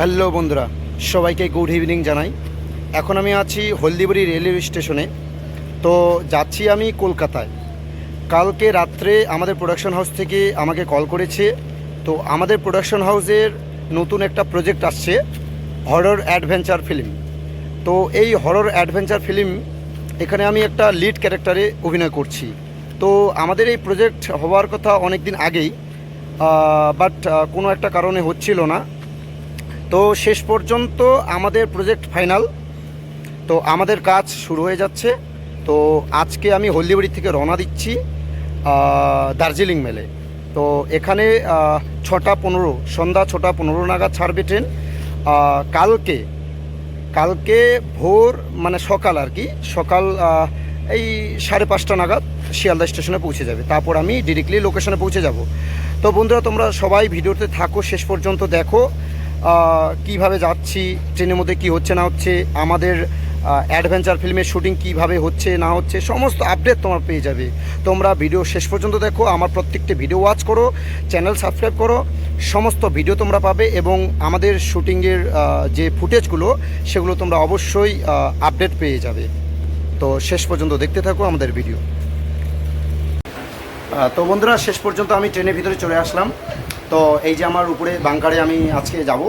Hello বন্ধুরা, সবাইকে good evening জানাই। এখন আমি আছি হলদিবাড়ি রেলওয়ে স্টেশনে তো যাচ্ছি আমি কলকাতায়। কালকে রাত্রে আমাদের প্রোডাকশন হাউস থেকে আমাকে কল করেছে। তো আমাদের প্রোডাকশন হাউসের নতুন একটা প্রজেক্ট আসছে হরর অ্যাডভেঞ্চার ফিল্ম তো এই হরর অ্যাডভেঞ্চার ফিল্ম এখানে আমি একটা লিড ক্যারেক্টারে অভিনয় করছি। তো আমাদের এই প্রজেক্ট হওয়ার কথা অনেক দিন আগেই বাট কোনো একটা কারণে হচ্ছিল না। তো শেষ পর্যন্ত আমাদের প্রজেক্ট ফাইনাল। তো আমাদের কাজ শুরু হয়ে যাচ্ছে। তো আজকে আমি হলদিবাড়ি থেকে রওনা দিচ্ছি দার্জিলিং মেলে। তো এখানে ছটা পনেরো, সন্ধ্যা ছটা পনেরো নাগাদ ছাড়বে ট্রেন। কালকে কালকে ভোর মানে সকাল আর কি, সকাল এই সাড়ে পাঁচটা নাগাদ শিয়ালদা স্টেশনে পৌঁছে যাবে। তারপর আমি ডিরেক্টলি লোকেশনে পৌঁছে যাব। তো বন্ধুরা, তোমরা সবাই ভিডিওতে থাকো, শেষ পর্যন্ত দেখো। কীভাবে যাচ্ছি, ট্রেনের মধ্যে কি হচ্ছে, না হচ্ছে, আমাদের অ্যাডভেঞ্চার ফিল্মের শুটিং কীভাবে হচ্ছে, না হচ্ছে, সমস্ত আপডেট তোমার পেয়ে যাবে। তোমরা ভিডিও শেষ পর্যন্ত দেখো, আমার প্রত্যেকটি ভিডিও ওয়াচ করো চ্যানেল সাবস্ক্রাইব করো, সমস্ত ভিডিও তোমরা পাবে এবং আমাদের শুটিংয়ের যে ফুটেজগুলো সেগুলো তোমরা অবশ্যই আপডেট পেয়ে যাবে। তো শেষ পর্যন্ত দেখতে থাকো আমাদের ভিডিও তো বন্ধুরা, শেষ পর্যন্ত আমি ট্রেনের ভিতরে চলে আসলাম। তো এই যে আমার উপরে বাংকারে আমি আজকে যাব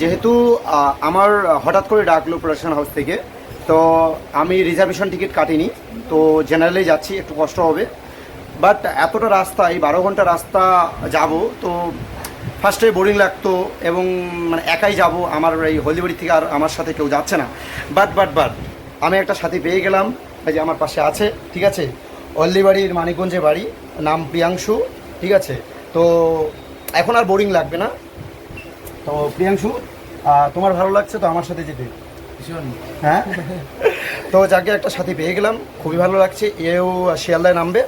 যেহেতু আমার হঠাৎ করে ডাকলো প্রোডাকশন হাউস থেকে, তো আমি রিজার্ভেশন টিকিট কাটিনি, তো জেনারেলে যাচ্ছি, একটু কষ্ট হবে। বাট এতটা রাস্তা, এই বারো ঘণ্টা রাস্তা যাব, তো ফার্স্টে বোরিং লাগতো এবং মানে একাই যাব, আমার এই হলদিবাড়ি থেকে আর আমার সাথে কেউ যাচ্ছে না। বাট বাট বাট আমি একটা সাথী পেয়ে গেলাম, এই যে আমার পাশে আছে, ঠিক আছে? হলদিবাড়ির মানিকগঞ্জে বাড়ি, নাম প্রিয়াংশু, ঠিক আছে? তো এখন আর বোরিং লাগবে না। তো প্রিয়াংশু তোমার ভালো লাগছে তো আমার সাথে যেতে? হ্যাঁ? তো যাকে একটা সাথী পেয়ে গেলাম খুবই ভালো লাগছে এও শিয়ালদায় নামবে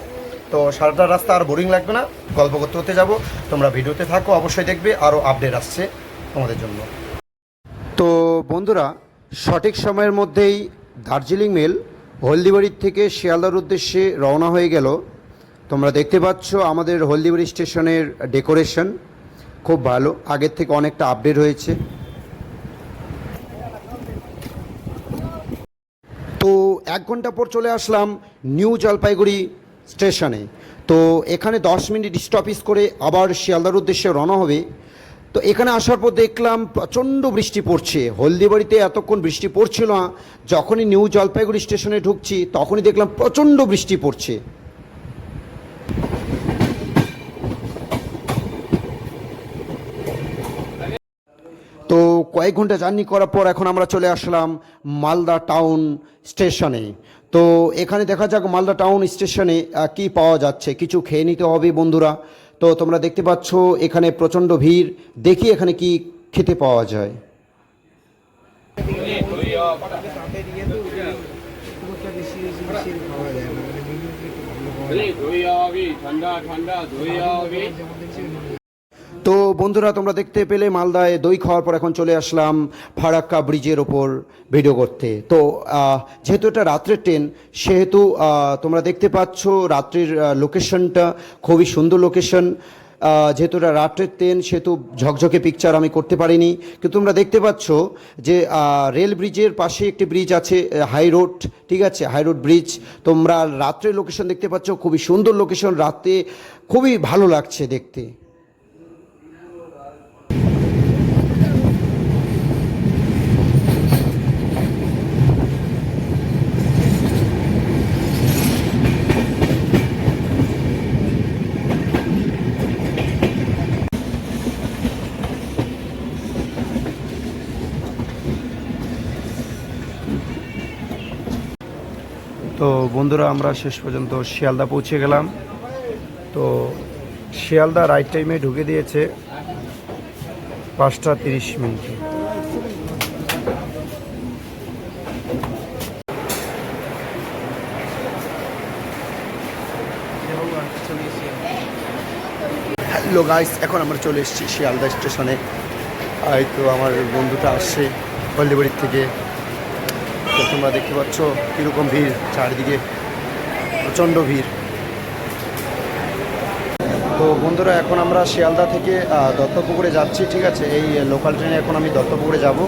তো সারাটা রাস্তা আর বোরিং লাগবে না গল্প করতে করতে যাব। তোমরা ভিডিওতে থাকো অবশ্যই দেখবে আরও আপডেট আসছে তোমাদের জন্য। তো বন্ধুরা সঠিক সময়ের মধ্যেই দার্জিলিং মেল হলদিবাড়ির থেকে শিয়ালদার উদ্দেশ্যে রওনা হয়ে গেল। তোমরা দেখতে পাচ্ছ আমাদের হলদিবাড়ি স্টেশনের ডেকোরেশন, খুব ভালো। আগের থেকে অনেকটা আপডেট হয়েছে। তো এক ঘণ্টা পর চলে আসলাম নিউ জলপাইগুড়ি স্টেশনে। তো এখানে দশ মিনিট স্টপিস করে আবার শিয়ালদার উদ্দেশ্যে রওনা হবে। তো এখানে আসার পর দেখলাম প্রচণ্ড বৃষ্টি পড়ছে। হলদিবাড়িতে এতক্ষণ বৃষ্টি পড়ছিল না। যখনই নিউ জলপাইগুড়ি স্টেশনে ঢুকছি, তখনই দেখলাম প্রচণ্ড বৃষ্টি পড়ছে তো কয়েক ঘণ্টা জার্নি করার পর এখন আমরা চলে আসলাম মালদা টাউন স্টেশনে। তো এখানে দেখা যাক মালদা টাউন স্টেশনে কি পাওয়া যাচ্ছে। কিছু খেয়ে নিতে হবে বন্ধুরা। তো তোমরা দেখতে পাচ্ছ এখানে প্রচণ্ড ভিড়। দেখি এখানে কি খেতে পাওয়া যায়। ঠান্ডা ঠান্ডা তো বন্ধুরা, তোমরা দেখতে পেলে মালদায় দই খাওয়ার পর এখন চলে আসলাম ফারাক্কা ব্রিজের ওপর ভিডিও করতে। তো যেহেতু এটা রাত্রের ট্রেন, সেহেতু তোমরা দেখতে পাচ্ছ রাত্রির লোকেশনটা খুবই সুন্দর লোকেশন যেহেতু এটা রাত্রের ট্রেন, সেহেতু ঝকঝকে পিকচার আমি করতে পারিনি। কিন্তু তোমরা দেখতে পাচ্ছ যে রেল ব্রিজের পাশে একটি ব্রিজ আছে হাই রোড ঠিক আছে? হাই রোড ব্রিজ তোমরা রাত্রের লোকেশন দেখতে পাচ্ছ, খুবই সুন্দর লোকেশন রাতে খুবই ভালো লাগছে দেখতে। তো বন্ধুরা, আমরা শেষ পর্যন্ত শিয়ালদা পৌঁছে গেলাম। তো শিয়ালদা রাইট টাইমে ঢুকে দিয়েছে পাঁচটা তিরিশ মিনিটে। হ্যালো গাইস এখন আমরা চলে এসেছি শিয়ালদা স্টেশনে। তো আমার বন্ধুটা আসছে হলদিবাড়ির থেকে। তো তোমরা দেখতে পাচ্ছ কীরকম ভিড়, চারিদিকে প্রচণ্ড ভিড়। তো বন্ধুরা, এখন আমরা শিয়ালদা থেকে দত্তপুকুরে যাচ্ছি, ঠিক আছে? এই লোকাল ট্রেনে এখন আমি দত্তপুকুরে যাব।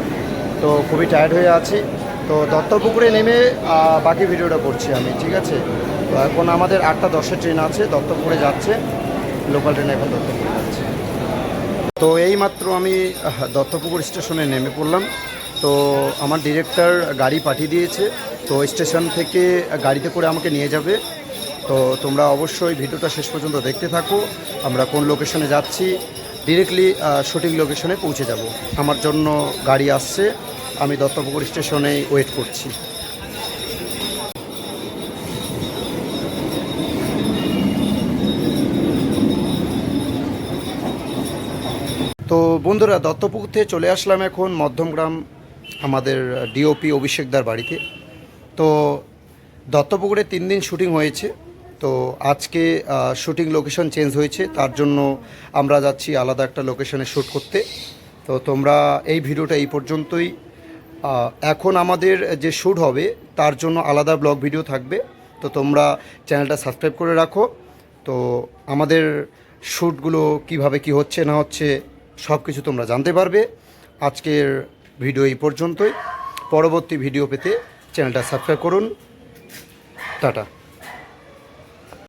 তো খুবই টায়ার্ড হয়ে আছি। তো দত্তপুকুরে নেমে বাকি ভিডিওটা করছি আমি, ঠিক আছে? তো এখন আমাদের আটটা দশের ট্রেন আছে, দত্তপুকুরে যাচ্ছে। লোকাল ট্রেনে এখন দত্তপুকুরে যাচ্ছে। তো এই মাত্র আমি দত্তপুকুর স্টেশনে নেমে পড়লাম। তো আমার ডিরেক্টর গাড়ি পাঠিয়ে দিয়েছে, তো স্টেশন থেকে গাড়িতে করে আমাকে নিয়ে যাবে। তো তোমরা অবশ্যই ভিডিওটা শেষ পর্যন্ত দেখতে থাকো, আমরা কোন লোকেশনে যাচ্ছি, ডিরেক্টলি শুটিং লোকেশনে পৌঁছে যাব। আমার জন্য গাড়ি আসছে, আমি দত্তপুকুর স্টেশনে ওয়েট করছি। তো বন্ধুরা, দত্তপুকুর থেকে চলে আসলাম এখন মধ্যমগ্রাম আমাদের ডিওপি অভিষেকদার বাড়িতে। তো দত্তপুকুরে তিন দিন শুটিং হয়েছে। তো আজকে শুটিং লোকেশন চেঞ্জ হয়েছে। তার জন্য আমরা যাচ্ছি আলাদা একটা লোকেশনে শ্যুট করতে। তো তোমরা এই ভিডিওটা এই পর্যন্তই। এখন আমাদের যে শ্যুট হবে, তার জন্য আলাদা ব্লগ ভিডিও থাকবে। তো তোমরা চ্যানেলটা সাবস্ক্রাইব করে রাখো। তো আমাদের শ্যুটগুলো কীভাবে কি হচ্ছে, না হচ্ছে সব কিছু তোমরা জানতে পারবে। আজকের ভিডিও এই পর্যন্তই। পরবর্তী ভিডিও পেতে চ্যানেলটা সাবস্ক্রাইব করুন। টাটা।